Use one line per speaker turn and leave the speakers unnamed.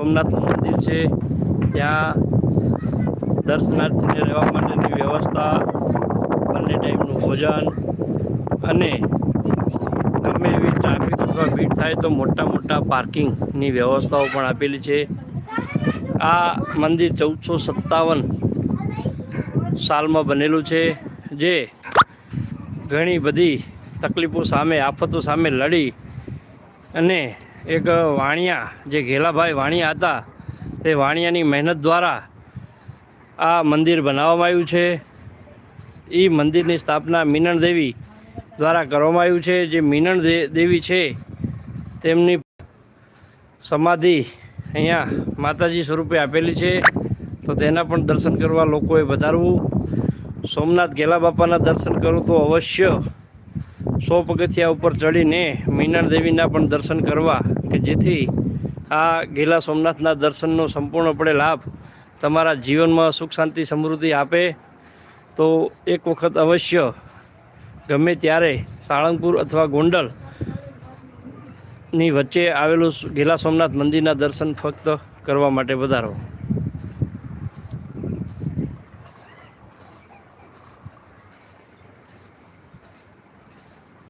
સોમનાથનું મંદિર છે. ત્યાં દર્શનાર્થીને રહેવા માટેની વ્યવસ્થા, બંને ટાઈમનું ભોજન અને ગમે એવી ટ્રાફિક અથવા ભીડ થાય તો મોટા મોટા પાર્કિંગની વ્યવસ્થાઓ પણ આપેલી છે. આ મંદિર ચૌદસો સત્તાવન સાલમાં બનેલું છે, જે ઘણી બધી તકલીફો સામે, આફતો સામે લડી અને એક વાણિયા, જે ઘેલાભાઈ વાણિયા હતા, તે વાણિયાની મહેનત દ્વારા આ મંદિર બનાવવામાં આવ્યું છે. એ મંદિરની સ્થાપના મીનણ દેવી દ્વારા કરવામાં આવ્યું છે. જે મીનણ દેવી છે, તેમની સમાધિ અહીંયા માતાજી સ્વરૂપે આપેલી છે. તો તેના પણ દર્શન કરવા લોકોએ વધારવું સોમનાથ ગેલા બાપાના દર્શન કરું તો અવશ્ય સો પગથિયા ઉપર ચડીને મીનણ દેવીના પણ દર્શન કરવા કે જેથી આ ગેલા સોમનાથના દર્શનનો સંપૂર્ણપણે લાભ તમારા જીવનમાં સુખ, શાંતિ, સમૃદ્ધિ આપે. તો એક વખત અવશ્ય ગમે ત્યારે સાળંગપુર અથવા ગોંડલની વચ્ચે આવેલું ગેલા સોમનાથ મંદિરના દર્શન ફક્ત કરવા માટે વધારો